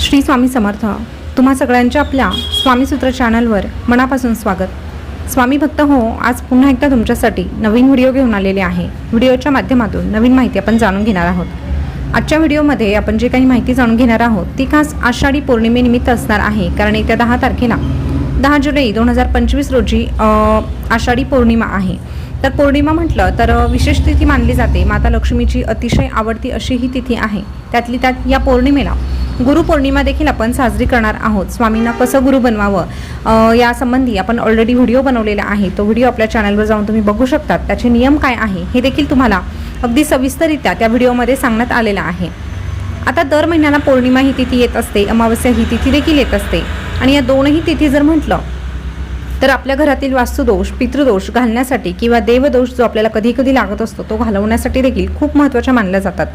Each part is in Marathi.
श्री स्वामी समर्थ. तुम्हा सगळ्यांच्या आपल्या स्वामीसूत्र चॅनलवर मनापासून स्वागत. स्वामी भक्त हो आज पुन्हा एकदा तुमच्यासाठी नवीन व्हिडिओ घेऊन आलेले आहे. व्हिडिओच्या माध्यमातून नवीन माहिती आपण जाणून घेणार आहोत. आजच्या व्हिडिओमध्ये आपण जे काही माहिती जाणून घेणार आहोत ती खास आषाढी पौर्णिमेनिमित्त असणार आहे कारण येत्या दहा तारखेला दहा जुलै दोन हजार पंचवीस रोजी आषाढी पौर्णिमा आहे. तर पौर्णिमा म्हटलं तर विशेष तिथी मानली जाते. माता लक्ष्मीची अतिशय आवडती अशी ही तिथी आहे. त्यातली त्यात या पौर्णिमेला गुरुपौर्णिमा देखील आपण साजरी करणार आहोत. स्वामींना कसं गुरु बनवावं यासंबंधी आपण ऑलरेडी व्हिडिओ बनवलेला आहे. तो व्हिडिओ आपल्या चॅनलवर जाऊन तुम्ही बघू शकतात. त्याचे नियम काय आहे हे देखील तुम्हाला अगदी सविस्तररित्या त्या व्हिडिओमध्ये सांगण्यात आलेलं आहे. आता दर महिन्याला पौर्णिमा ही तिथी येत असते अमावस्या ही तिथी देखील येत असते. आणि या दोनही तिथी जर म्हटलं तर आपल्या घरातील वास्तुदोष पितृदोष घालण्यासाठी किंवा देवदोष जो आपल्याला कधी कधी लागत असतो तो घालवण्यासाठी देखील खूप महत्त्वाच्या मानल्या जातात.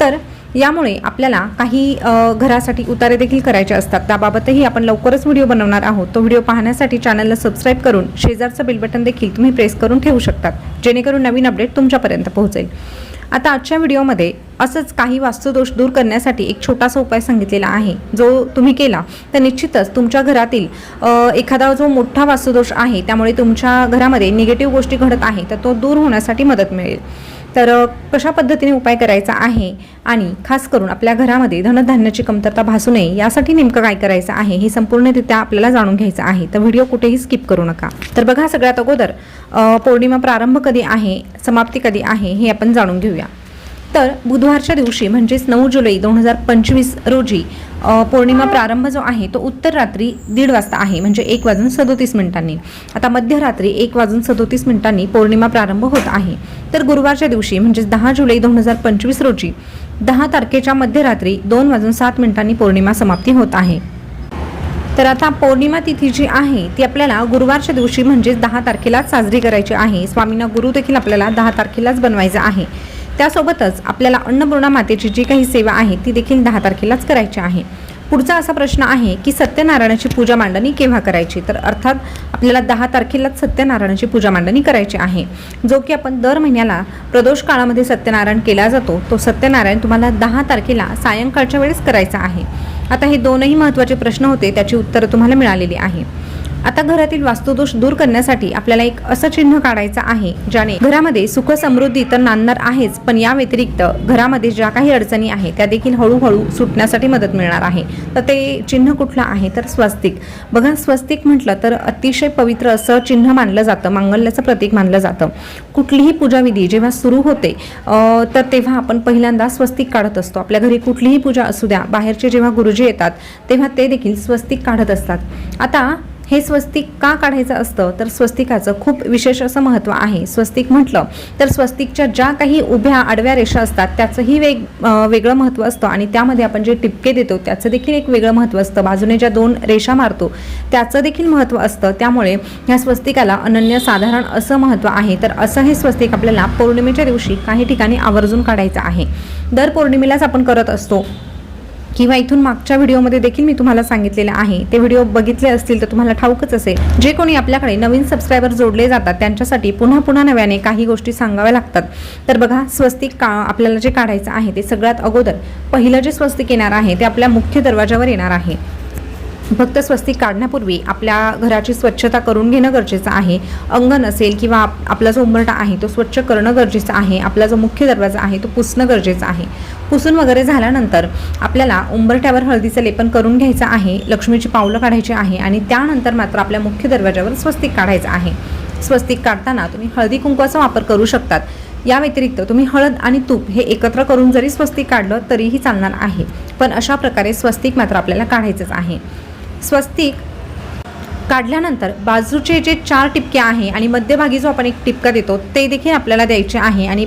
तर यामुळे आपल्याला काही घरासाठी उतारे देखील करायचे असतात. त्याबाबतही आपण लवकरच व्हिडिओ बनवणार आहोत. तो व्हिडिओ पाहण्यासाठी चॅनलला सबस्क्राईब करून शेजारचं बिल बटन देखील तुम्ही प्रेस करून ठेवू शकतात जेणेकरून नवीन अपडेट तुमच्यापर्यंत पोहोचेल. आता आजच्या व्हिडिओमध्ये असंच काही वास्तुदोष दूर करण्यासाठी एक छोटासा उपाय सांगितलेला आहे. जो तुम्ही केला तर निश्चितच तुमच्या घरातील एखादा जो मोठा वास्तुदोष आहे त्यामुळे तुमच्या घरामध्ये निगेटिव्ह गोष्टी घडत आहे तर तो दूर होण्यासाठी मदत मिळेल. तर कशा पद्धतीने उपाय करायचा आहे? आणि खास करून आपल्या घरामध्ये धनधान्याची कमतरता भासू नये यासाठी नेमकं काय करायचं आहे हे संपूर्णरित्या आपल्याला जाणून घ्यायचं आहे. तर व्हिडिओ कुठेही स्किप करू नका. तर बघा सगळ्यात अगोदर पौर्णिमा प्रारंभ कधी आहे समाप्ती कधी आहे हे आपण जाणून घेऊया. तर बुधवारच्या दिवशी म्हणजेच नऊ जुलै दोन हजार पंचवीस रोजी पौर्णिमा प्रारंभ जो आहे तो उत्तर रात्री दीड वाजता आहे म्हणजे एक वाजून सदोतीस मिनिटांनी. आता मध्यरात्री एक वाजून सदोतीस मिनिटांनी पौर्णिमा प्रारंभ होत आहे. तर गुरुवारच्या दिवशी म्हणजेच दहा जुलै दोन हजार पंचवीस रोजी दहा तारखेच्या मध्यरात्री दोन वाजून सात मिनिटांनी पौर्णिमा समाप्ती होत आहे. तर आता पौर्णिमा तिथी जी आहे ती आपल्याला गुरुवारच्या दिवशी म्हणजेच दहा तारखेलाच साजरी करायची आहे. स्वामींना गुरु देखील आपल्याला दहा तारखेलाच बनवायचं आहे. त्यासोबतच आपल्याला अन्नपूर्णा मातेची जी काही सेवा आहे ती देखील दहा तारखेलाच करायची आहे. पुढचा असा प्रश्न आहे की सत्यनारायणाची पूजा मांडणी केव्हा करायची? तर अर्थात आपल्याला दहा तारखेलाच सत्यनारायणाची पूजा मांडणी करायची आहे. जो की आपण दर महिन्याला प्रदोष काळामध्ये सत्यनारायण केला जातो तो सत्यनारायण तुम्हाला दहा तारखेला सायंकाळच्या वेळेस करायचा आहे. आता हे दोनही महत्त्वाचे प्रश्न होते त्याची उत्तरं तुम्हाला मिळालेली आहे. आता घरातील वास्तुदोष दूर करण्यासाठी आपल्याला एक असं चिन्ह काढायचं आहे ज्याने घरामध्ये सुख समृद्धी तर नांदणार आहेच पण या व्यतिरिक्त घरामध्ये ज्या काही अडचणी आहेत त्या देखील हळूहळू सुटण्यासाठी मदत मिळणार आहे. तर ते चिन्ह कुठलं आहे? तर स्वस्तिक. बघा स्वस्तिक म्हटलं तर अतिशय पवित्र असं चिन्ह मानलं जातं मांगल्याचं प्रतीक मानलं जातं. कुठलीही पूजाविधी जेव्हा सुरू होते तर तेव्हा आपण पहिल्यांदा स्वस्तिक काढत असतो. आपल्या घरी कुठलीही पूजा असू द्या बाहेरचे जेव्हा गुरुजी येतात तेव्हा ते देखील स्वस्तिक काढत असतात. आता हे स्वस्तिक का काढायचं असतं? तर स्वस्तिकाचं खूप विशेष असं महत्त्व आहे. स्वस्तिक म्हटलं तर स्वस्तिकच्या ज्या काही उभ्या आडव्या रेषा असतात त्याचंही वेग वेगळं महत्त्व असतं आणि त्यामध्ये आपण जे टिपके देतो त्याचं देखील एक वेगळं महत्त्व असतं. बाजूने ज्या दोन रेषा मारतो त्याचं देखील महत्त्व असतं. त्यामुळे ह्या स्वस्तिकाला अनन्यसाधारण असं महत्त्व आहे. तर असं हे स्वस्तिक आपल्याला पौर्णिमेच्या दिवशी काही ठिकाणी आवर्जून काढायचं आहे. दर पौर्णिमेलाच आपण करत असतो. किंवा इथून मागच्या व्हिडिओमध्ये देखील मी तुम्हाला सांगितलेलं आहे. ते व्हिडिओ बघितले असतील तर तुम्हाला ठाऊकच असेल. जे कोणी आपल्याकडे नवीन सबस्क्रायबर जोडले जातात त्यांच्यासाठी पुन्हा पुन्हा नव्याने काही गोष्टी सांगाव्या लागतात. तर बघा स्वस्तिक का आपल्याला जे काढायचं आहे ते सगळ्यात अगोदर पहिलं जे स्वस्तिक येणार आहे ते आपल्या मुख्य दरवाजावर येणार आहे. फक्त स्वस्तिक काढण्यापूर्वी आपल्या घराची स्वच्छता करून घेणं गरजेचं आहे. अंगण असेल किंवा आप- आपला जो उंबरटा आहे तो स्वच्छ करणं गरजेचं आहे. आपला जो मुख्य दरवाजा आहे तो पुसणं गरजेचं आहे. पुसून वगैरे झाल्यानंतर आपल्याला उंबरट्यावर हळदीचं लेपन करून घ्यायचं आहे लक्ष्मीची पावलं काढायची आहे आणि त्यानंतर मात्र आपल्या मुख्य दरवाजावर स्वस्तिक काढायचं आहे. स्वस्तिक काढताना तुम्ही हळदी कुंकवाचा वापर करू शकतात. या व्यतिरिक्त तुम्ही हळद आणि तूप हे एकत्र करून जरी स्वस्तिक काढलं तरीही चालणार आहे. पण अशा प्रकारे स्वस्तिक मात्र आपल्याला काढायचंच आहे. स्वस्तिक काढल्यानंतर बाजूचे जे चार टिपके आहे आणि मध्यभागी जो आपण एक टिपका देतो ते देखील आपल्याला द्यायचे आहे. आणि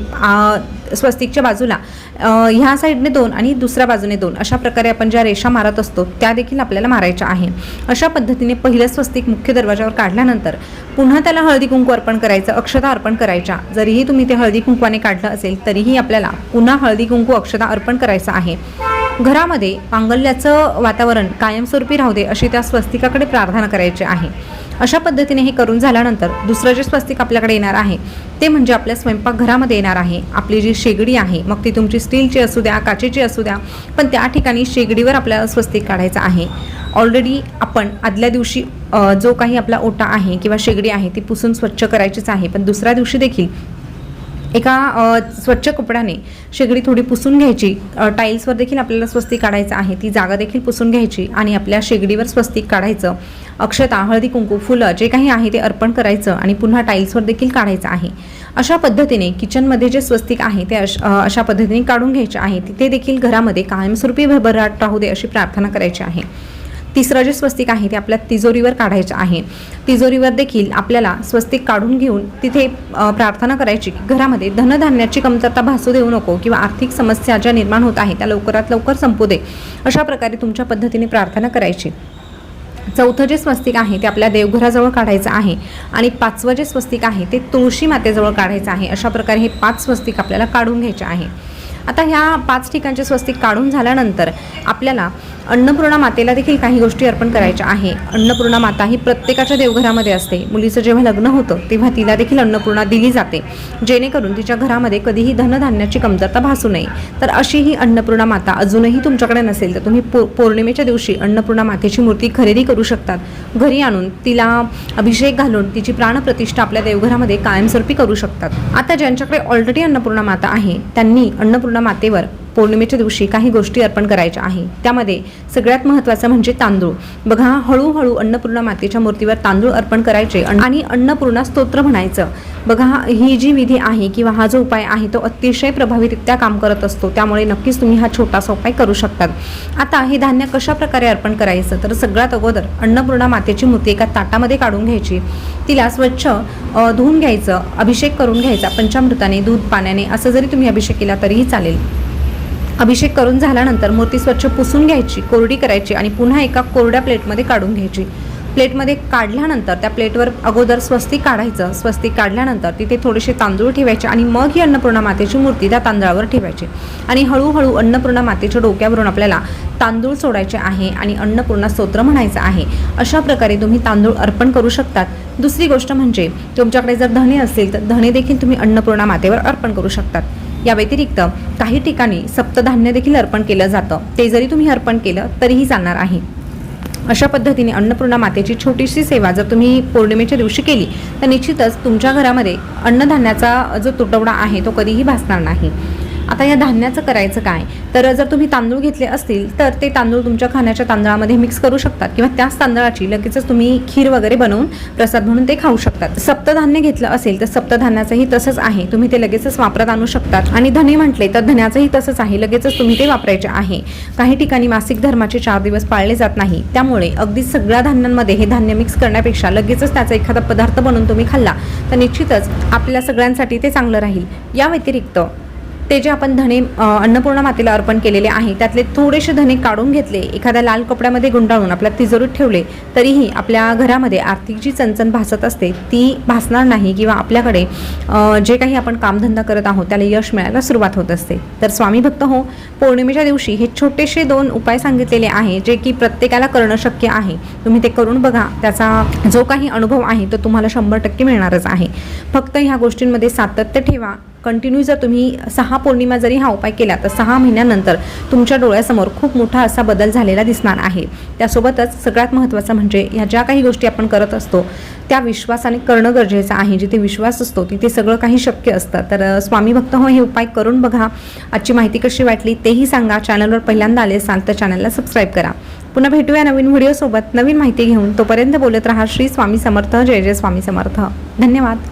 स्वस्तिकच्या बाजूला ह्या साईडने दोन आणि दुसऱ्या बाजूने दोन अशा प्रकारे आपण ज्या रेषा मारत असतो त्या देखील आपल्याला मारायच्या आहे. अशा पद्धतीने पहिलं स्वस्तिक मुख्य दरवाजावर काढल्यानंतर पुन्हा त्याला हळदी कुंकू अर्पण करायचं अक्षता अर्पण करायच्या. जरीही तुम्ही ते हळदी कुंकवाने काढलं असेल तरीही आपल्याला पुन्हा हळदी कुंकू अक्षता अर्पण करायचं आहे. घरामध्ये मांगल्याचं वातावरण कायमस्वरूपी राहू दे अशी त्या स्वस्तिकाकडे प्रार्थना करायची आहे. अशा पद्धतीने हे करून झाल्यानंतर दुसरं जे स्वस्तिक आपल्याकडे येणार आहे ते म्हणजे आपल्या स्वयंपाकघरामध्ये येणार आहे. आपली जी शेगडी आहे मग ती तुमची स्टीलची असू द्या काचेची असू द्या पण त्या ठिकाणी शेगडीवर आपल्याला स्वस्तिक काढायचं आहे. ऑलरेडी आपण आदल्या दिवशी जो काही आपला ओटा आहे किंवा शेगडी आहे ती पुसून स्वच्छ करायचीच आहे. पण दुसऱ्या दिवशी देखील एका स्वच्छ कपड्याने शेगडी थोडी पुसून घ्यायची. टाईल्सवर देखील आपल्याला स्वस्तिक काढायचं आहे. ती जागा देखील पुसून घ्यायची आणि आपल्या शेगडीवर स्वस्तिक काढायचं. अक्षता हळदी कुंकू फुलं जे काही आहे ते अर्पण करायचं आणि पुन्हा टाईल्सवर देखील काढायचं आहे. अशा पद्धतीने किचनमध्ये जे स्वस्तिक आहे ते अश अशा पद्धतीने काढून घ्यायचे आहे. तिथे देखील घरामध्ये कायमस्वरूपी भरभराट राहू दे अशी प्रार्थना करायची आहे. तिसरं जे स्वस्तिक आहे ते आपल्या तिजोरीवर काढायचं आहे. तिजोरीवर देखील आपल्याला स्वस्तिक काढून घेऊन तिथे प्रार्थना करायची की घरामध्ये धनधान्याची कमतरता भासू देऊ नको किंवा आर्थिक समस्या ज्या निर्माण होत आहे त्या लवकरात लवकर संपू दे. अशा प्रकारे तुमच्या पद्धतीने प्रार्थना करायची. चौथं जे स्वस्तिक आहे ते आपल्या देवघराजवळ काढायचं आहे आणि पाचवं जे स्वस्तिक आहे ते तुळशी मातेजवळ काढायचं आहे. अशा प्रकारे हे पाच स्वस्तिक आपल्याला काढून घ्यायचे आहे. आता ह्या पाच ठिकाणचे स्वस्तिक काढून झाल्यानंतर आपल्याला अन्नपूर्णा मातेला देखील काही गोष्टी अर्पण करायच्या आहे. अन्नपूर्णा माता ही प्रत्येकाच्या देवघरामध्ये असते. मुलीचं जेव्हा लग्न होतं तेव्हा तिला देखील अन्नपूर्णा दिली जाते. जेणेकरून तिच्या घरामध्ये कधीही धनधान्याची कमतरता भासू नये. तर अशी ही अन्नपूर्णा माता अजूनही तुमच्याकडे नसेल तर तुम्ही पौ पौर्णिमेच्या दिवशी अन्नपूर्णा मातेची मूर्ती खरेदी करू शकतात. घरी आणून तिला अभिषेक घालून तिची प्राणप्रतिष्ठा आपल्या देवघरामध्ये कायमस्वरूपी करू शकतात. आता ज्यांच्याकडे ऑलरेडी अन्नपूर्णा माता आहे त्यांनी अन्नपूर्णा पूर्ण मातेवर पौर्णिमेच्या दिवशी काही गोष्टी अर्पण करायच्या आहे. त्यामध्ये सगळ्यात महत्त्वाचं म्हणजे तांदूळ. बघा हळूहळू अन्नपूर्णा मातेच्या मूर्तीवर तांदूळ अर्पण करायचे आणि अन्नपूर्णा स्तोत्र म्हणायचं. बघा ही जी विधी आहे किंवा हा जो उपाय आहे तो अतिशय प्रभावीरित्या काम करत असतो. त्यामुळे नक्कीच तुम्ही हा छोटासा उपाय करू शकतात. आता हे धान्य कशा प्रकारे अर्पण करायचं? तर सगळ्यात अगोदर अन्नपूर्णा मातेची मूर्ती एका ताटामध्ये काढून घ्यायची. तिला स्वच्छ धुवून घ्यायचं अभिषेक करून घ्यायचा. पंचामृताने दूध पाण्याने असं जरी तुम्ही अभिषेक केला तरीही चालेल. अभिषेक करून झाल्यानंतर मूर्ती स्वच्छ पुसून घ्यायची कोरडी करायची आणि पुन्हा एका कोरड्या प्लेटमध्ये काढून घ्यायची. प्लेटमध्ये काढल्यानंतर त्या प्लेटवर अगोदर स्वस्तिक काढायचं. स्वस्तिक काढल्यानंतर तिथे थोडेसे तांदूळ ठेवायचे आणि मग ही अन्नपूर्णा मातेची मूर्ती त्या तांदळावर ठेवायची. आणि हळूहळू अन्नपूर्णा मातेच्या डोक्यावरून आपल्याला तांदूळ सोडायचे आहे आणि अन्नपूर्णा स्तोत्र म्हणायचं आहे. अशा प्रकारे तुम्ही तांदूळ अर्पण करू शकतात. दुसरी गोष्ट म्हणजे तुमच्याकडे जर धणे असतील तर धणे देखील तुम्ही अन्नपूर्णा मातेवर अर्पण करू शकतात. या व्यतिरिक्त काही ठिकाणी सप्तधान्य देखील अर्पण केलं जातं. ते जरी तुम्ही अर्पण केलं तरीही चालणार आहे. अशा पद्धतीने अन्नपूर्णा मातेची छोटीशी सेवा जर तुम्ही पौर्णिमेच्या दिवशी केली तर निश्चितच तुमच्या घरामध्ये अन्नधान्याचा जो तुटवडा आहे तो कधीही भासणार नाही. आता या धान्याचं करायचं काय? तर जर तुम्ही तांदूळ घेतले असतील तर ते तांदूळ तुमच्या खाण्याच्या तांदळामध्ये मिक्स करू शकतात. किंवा त्याच तांदळाची लगेचच तुम्ही खीर वगैरे बनवून प्रसाद म्हणून ते खाऊ शकतात. सप्तधान्य घेतलं असेल तर सप्तधान्याचंही तसंच आहे. तुम्ही ते लगेचच वापरात आणू शकतात. आणि धने म्हटले तर धन्याचंही तसंच आहे. लगेचच तुम्ही ते वापरायचे आहे. काही ठिकाणी मासिक धर्माचे चार दिवस पाळले जात नाही. त्यामुळे अगदी सगळ्या धान्यांमध्ये हे धान्य मिक्स करण्यापेक्षा लगेचच त्याचा एखादा पदार्थ बनवून तुम्ही खाल्ला तर निश्चितच आपल्या सगळ्यांसाठी ते चांगलं राहील. या व्यतिरिक्त ते जे आपण धणे अन्नपूर्णा मातेला अर्पण केलेले आहे त्यातले थोडेसे धणे काढून घेतले एखाद्या लाल कपड्यामध्ये गुंडाळून आपल्या तिजोरीत ठेवले तरीही आपल्या घरामध्ये आर्थिक जी चणचण भासत असते ती भासणार नाही किंवा आपल्याकडे जे काही आपण कामधंदा करत आहोत त्याला यश मिळायला सुरुवात होत असते. तर स्वामी भक्त हो पौर्णिमेच्या दिवशी हे छोटेसे दोन उपाय सांगितलेले आहे जे की प्रत्येकाला करणं शक्य आहे. तुम्ही ते करून बघा त्याचा जो काही अनुभव आहे तो तुम्हाला शंभर टक्के मिळणारच आहे. फक्त ह्या गोष्टींमध्ये सातत्य ठेवा कंटिन्यू जर तुम्ही सहा पौर्णिमा जरी हा उपाय केला तर सहा महिन्यानंतर तुमच्या डोळ्यासमोर खूप मोठा असा बदल झालेला दिसणार आहे. त्यासोबतच सगळ्यात महत्त्वाचं म्हणजे ह्या ज्या काही गोष्टी आपण करत असतो त्या विश्वासाने करणं गरजेचं आहे. जिथे विश्वास असतो तिथे सगळं काही शक्य असतं. तर स्वामी भक्त हो हे उपाय करून बघा. आजची माहिती कशी वाटली तेही सांगा. चॅनलवर पहिल्यांदा आले असाल तर चॅनलला सबस्क्राईब करा. पुन्हा भेटूया नवीन व्हिडिओसोबत. नवीन माहिती घेऊन तोपर्यंत बोलत राहा. श्री स्वामी समर्थ. जय जय स्वामी समर्थ. धन्यवाद.